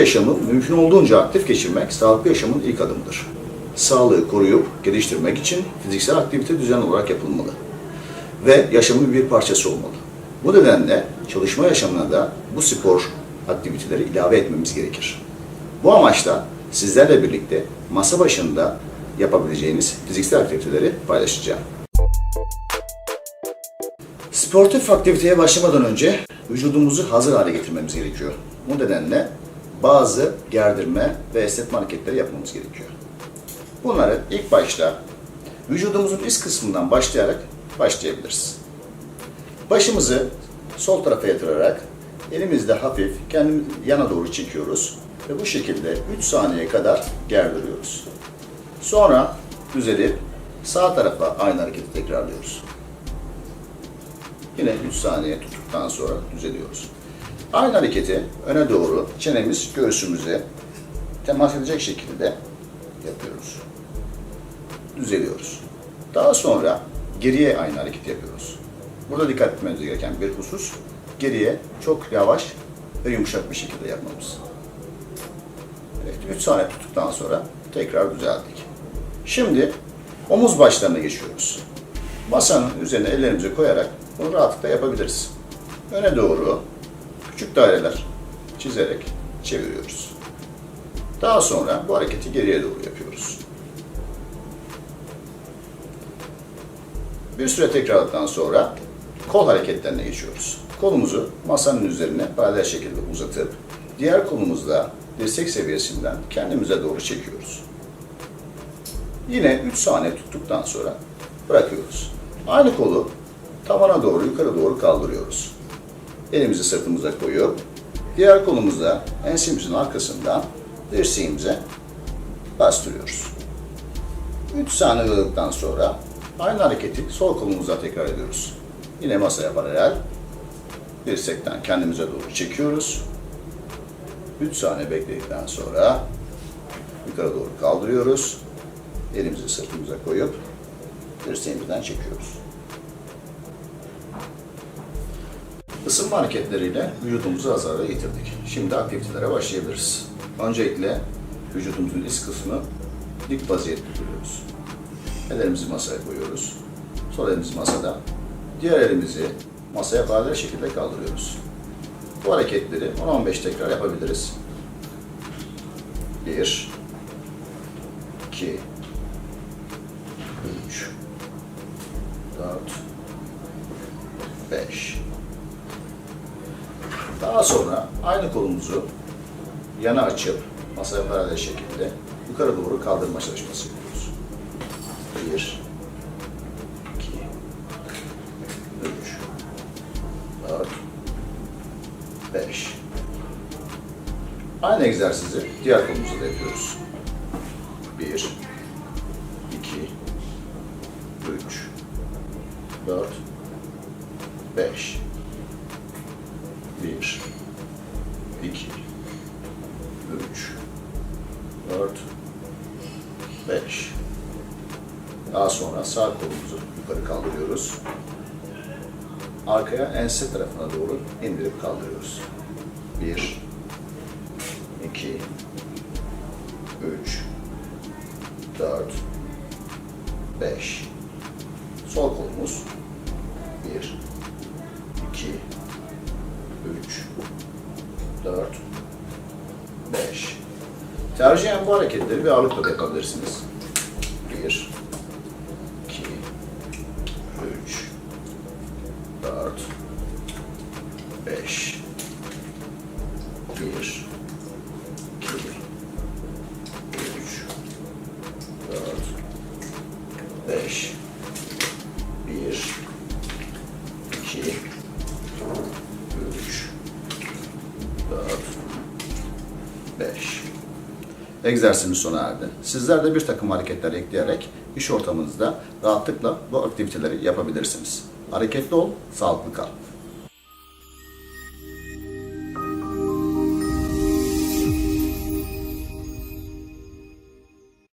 yaşamı mümkün olduğunca aktif geçirmek sağlıklı yaşamın ilk adımıdır. Sağlığı koruyup geliştirmek için fiziksel aktivite düzenli olarak yapılmalı ve yaşamın bir parçası olmalı. Bu nedenle çalışma yaşamına da bu spor aktiviteleri ilave etmemiz gerekir. Bu amaçla sizlerle birlikte masa başında yapabileceğiniz fiziksel aktiviteleri paylaşacağım. Sportif aktiviteye başlamadan önce vücudumuzu hazır hale getirmemiz gerekiyor. Bu nedenle bazı gerdirme ve esnetme hareketleri yapmamız gerekiyor. Bunları ilk başta vücudumuzun üst kısmından başlayarak başlayabiliriz. Başımızı sol tarafa yatırarak elimizde hafif kendimizi yana doğru çekiyoruz ve bu şekilde 3 saniye kadar gerdiriyoruz. Sonra düzelip sağ tarafa aynı hareketi tekrarlıyoruz. Yine 3 saniye tuttuktan sonra düzeliyoruz. Aynı hareketi öne doğru çenemiz göğsümüze temas edecek şekilde yapıyoruz. Düzeliyoruz. Daha sonra geriye aynı hareketi yapıyoruz. Burada dikkat etmemiz gereken bir husus geriye çok yavaş ve yumuşak bir şekilde yapmamız. Evet, 3 saniye tuttuktan sonra tekrar düzelttik. Şimdi omuz başlarına geçiyoruz. Masanın üzerine ellerimizi koyarak bunu rahatlıkla yapabiliriz. Öne doğru küçük daireler çizerek çeviriyoruz. Daha sonra bu hareketi geriye doğru yapıyoruz. Bir süre tekrarladıktan sonra kol hareketlerine geçiyoruz. Kolumuzu masanın üzerine paralel şekilde uzatıp diğer kolumuzla dirsek seviyesinden kendimize doğru çekiyoruz. Yine 3 saniye tuttuktan sonra bırakıyoruz. Aynı kolu tavana doğru yukarı doğru kaldırıyoruz. Elimizi sırtımıza koyup diğer kolumuzla ensemizin arkasından dirseğimize bastırıyoruz. 3 saniye uyguladıktan sonra aynı hareketi sol kolumuzla tekrar ediyoruz. Yine masaya paralel dirsekten kendimize doğru çekiyoruz. 3 saniye bekledikten sonra yukarı doğru kaldırıyoruz. Elimizi sırtımıza koyup dirseğimizden çekiyoruz. Isınma hareketleriyle vücudumuzu hale getirdik. Şimdi aktivitelere başlayabiliriz. Öncelikle vücudumuzun üst kısmını dik vaziyette duruyoruz. Ellerimizi masaya koyuyoruz. Sol elimiz masada. Diğer elimizi masaya paralel şekilde kaldırıyoruz. Bu hareketleri 10-15 tekrar yapabiliriz. 1 2 3 4 5 Daha sonra aynı kolumuzu yana açıp masaya paralel şekilde yukarı doğru kaldırma çalışması yapıyoruz. 1 2 3 4 5 Aynı egzersizi diğer kolumuzda da yapıyoruz. 1 2 3 4 5 1 2 3 4 5 Daha sonra sağ kolumuzu yukarı kaldırıyoruz. Arkaya ense tarafına doğru indirip kaldırıyoruz. 1 2 3 4 5 Sol kolumuz 1 2 3 4 5 Tercihen bu hareketleri bir ağırlıkla da yapabilirsiniz. 1 2 3 4 5 1 2 3 4 5 1 2 3 4 5 Egzersizimiz sona erdi. Sizler de bir takım hareketler ekleyerek iş ortamınızda rahatlıkla bu aktiviteleri yapabilirsiniz. Hareketli ol, sağlıklı kal.